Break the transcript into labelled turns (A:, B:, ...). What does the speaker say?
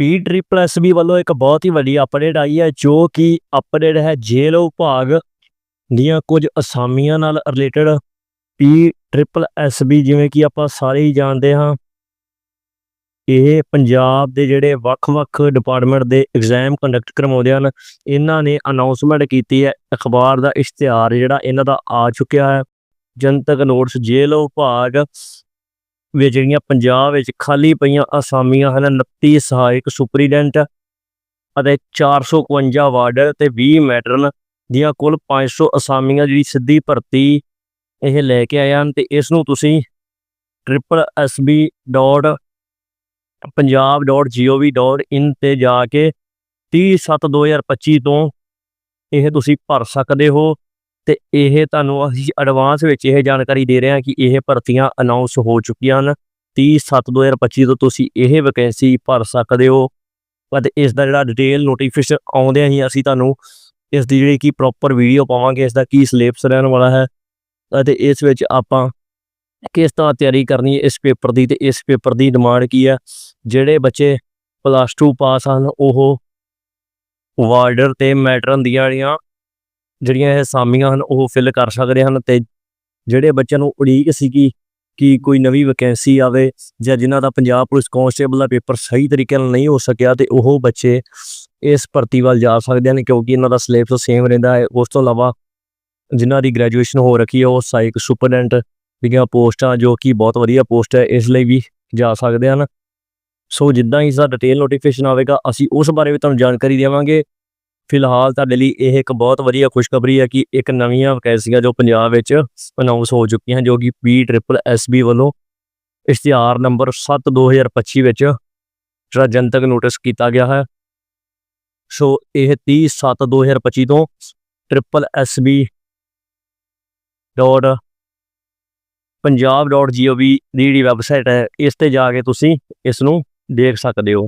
A: ਪੀ triple SB ਵੱਲੋਂ ਇੱਕ ਬਹੁਤ ਹੀ ਵੱਡੀ ਅਪਡੇਟ ਆਈ ਹੈ, ਜੋ ਕਿ ਅਪਡੇਟ ਹੈ ਜੇਲ੍ਹ ਵਿਭਾਗ ਦੀਆਂ ਕੁਝ ਅਸਾਮੀਆਂ ਨਾਲ ਰਿਲੇਟਡ ਪੀ ਟ੍ਰਿਪਲ ਐਸਬੀ ਜਿਵੇਂ ਕਿ ਆਪਾਂ ਸਾਰੇ ਹੀ ਜਾਣਦੇ ਹਾਂ। ਇਹ ਪੰਜਾਬ ਦੇ ਜਿਹੜੇ ਵੱਖ-ਵੱਖ ਡਿਪਾਰਟਮੈਂਟ ਦੇ ਐਗਜ਼ਾਮ ਕੰਡਕਟ ਕਰਵਾਉਂਦੇ ਹਨ, ਇਹਨਾਂ ਨੇ ਅਨਾਉਂਸਮੈਂਟ ਕੀਤੀ ਹੈ, ਅਖਬਾਰ ਦਾ ਇਸ਼ਤਿਹਾਰ ਜਿਹੜਾ ਇਹਨਾਂ ਦਾ ਆ ਚੁੱਕਿਆ ਹੈ। ਜਨਤਕ ਨੋਟਸ ਜੇਲ੍ਹ ਵਿਭਾਗ ਵੀ ਜਿਹੜੀਆਂ ਪੰਜਾਬ ਵਿੱਚ ਖਾਲੀ ਪਈਆਂ ਅਸਾਮੀਆਂ ਹਨ 29 ਸਹਾਇਕ ਸੁਪਰੀਡੈਂਟ ਅਤੇ 451 ਵਾਰਡ ਤੇ 20 ਮੈਟਰਨ ਦੀਆਂ ਕੁੱਲ 500 ਅਸਾਮੀਆਂ ਜਿਹੜੀ ਸਿੱਧੀ ਭਰਤੀ ਇਹ ਲੈ ਕੇ ਆਏ ਹਨ ਤੇ ਇਸ ਨੂੰ ਤੁਸੀਂ triplesb.punjab.gov.in ਤੇ ਜਾ ਕੇ 30/7/2025 ਤੋਂ ਇਹ ਤੁਸੀਂ ਭਰ ਸਕਦੇ ਹੋ। ਤੇ ਇਹ ਤੁਹਾਨੂੰ ਅਸੀਂ ਐਡਵਾਂਸ ਵਿੱਚ ਇਹ ਜਾਣਕਾਰੀ ਦੇ ਰਹੇ ਹਾਂ ਕਿ ਇਹ ਭਰਤੀਆਂ ਅਨਾਉਂਸ ਹੋ ਚੁੱਕੀਆਂ ਹਨ। 30/7/2025 ਤੋਂ ਤੁਸੀਂ ਇਹ ਵੈਕੈਂਸੀ ਭਰ ਸਕਦੇ ਹੋ। ਅਤੇ ਇਸ ਦਾ ਜਿਹੜਾ ਡਿਟੇਲ ਨੋਟੀਫਿਕੇਸ਼ਨ ਆਉਂਦਿਆਂ ਹੀ ਅਸੀਂ ਤੁਹਾਨੂੰ ਇਸ ਦੀ ਜਿਹੜੀ ਕੀ ਪ੍ਰੋਪਰ ਵੀਡੀਓ ਪਾਵਾਂਗੇ, ਇਸ ਦਾ ਕੀ ਸਿਲੇਬਸ ਰਹਿਣ ਵਾਲਾ ਹੈ ਅਤੇ ਇਸ ਵਿੱਚ ਆਪਾਂ ਕਿਸ ਤਰ੍ਹਾਂ ਤਿਆਰੀ ਕਰਨੀ ਹੈ ਇਸ ਪੇਪਰ ਦੀ ਤੇ ਇਸ ਪੇਪਰ ਦੀ ਡਿਮਾਂਡ ਕੀ ਹੈ। ਜਿਹੜੇ ਬੱਚੇ ਪਲੱਸ 2 ਪਾਸ ਹਨ, ਉਹ ਵਾਰਡਰ ਤੇ ਮੈਟਰਨ ਦੀਆਂ ਜਿਹੜੀਆਂ ਜਿਹੜੀਆਂ ਇਹ ਸਾਮੀਆਂ ਹਨ, ਉਹ ਫਿਲ ਕਰ ਸਕਦੇ ਹਨ ਤੇ ਜਿਹੜੇ ਬੱਚਿਆਂ ਨੂੰ ਉਡੀਕ ਸੀਗੀ ਕਿ ਕੋਈ ਨਵੀਂ ਵੈਕੈਂਸੀ ਆਵੇ ਜਾਂ ਜਿਨ੍ਹਾਂ ਦਾ ਪੰਜਾਬ ਪੁਲਿਸ ਕਾਂਸਟੇਬਲ ਦਾ ਪੇਪਰ ਸਹੀ ਤਰੀਕੇ ਨਾਲ ਨਹੀਂ ਹੋ ਸਕਿਆ ਤੇ ਉਹ ਬੱਚੇ ਇਸ ਭਰਤੀ ਵੱਲ ਜਾ ਸਕਦੇ ਹਨ ਕਿਉਂਕਿ ਇਹਨਾਂ ਦਾ ਸਿਲੇਬਸ ਸੇਮ ਰਹਿੰਦਾ ਹੈ। ਉਸ ਤੋਂ ਇਲਾਵਾ ਜਿਨ੍ਹਾਂ ਦੀ ਗ੍ਰੈਜੂਏਸ਼ਨ ਹੋ ਰੱਖੀ ਹੈ, ਉਹ ਸਾਈਕ ਸੁਪਰਡੈਂਟ ਦੀਆਂ ਪੋਸਟਾਂ ਜੋ ਕਿ ਬਹੁਤ ਵਧੀਆ ਪੋਸਟ ਹੈ, ਇਸ ਲਈ ਵੀ ਜਾ ਸਕਦੇ ਹਨ। ਸੋ ਜਿੱਦਾਂ ਹੀ ਇਸ ਡਿਟੇਲ ਨੋਟੀਫਿਕੇਸ਼ਨ ਆਵੇਗਾ, ਅਸੀਂ ਉਸ ਬਾਰੇ ਵੀ ਤੁਹਾਨੂੰ ਜਾਣਕਾਰੀ ਦੇਵਾਂਗੇ। ਫਿਲਹਾਲ ਤੁਹਾਡੇ ਲਈ ਇਹ ਇੱਕ ਬਹੁਤ ਵਧੀਆ ਖੁਸ਼ਖਬਰੀ ਹੈ ਕਿ ਇੱਕ ਨਵੀਆਂ ਵੈਕੈਂਸੀਆਂ ਜੋ ਪੰਜਾਬ ਵਿੱਚ ਅਨਾਉਂਸ ਹੋ ਚੁੱਕੀਆਂ ਹਨ ਜੋ ਕਿ ਪੀ ਟ੍ਰਿਪਲ ਐਸਬੀ ਵੱਲੋਂ ਇਸ਼ਤਿਹਾਰ ਨੰਬਰ 7 2025 ਵਿੱਚ ਜਿਹੜਾ ਜਨਤਕ ਨੋਟਿਸ ਕੀਤਾ ਗਿਆ ਹੈ। ਸੋ ਇਹ 30 7 2025 ਤੋਂ ਟ੍ਰਿਪਲ ਐਸਬੀ ਡੋਟ ਪੰਜਾਬ.gov ਦੀ ਜਿਹੜੀ ਵੈਬਸਾਈਟ ਹੈ, ਇਸ ਤੇ ਜਾ ਕੇ ਤੁਸੀਂ ਇਸ ਨੂੰ ਦੇਖ ਸਕਦੇ ਹੋ।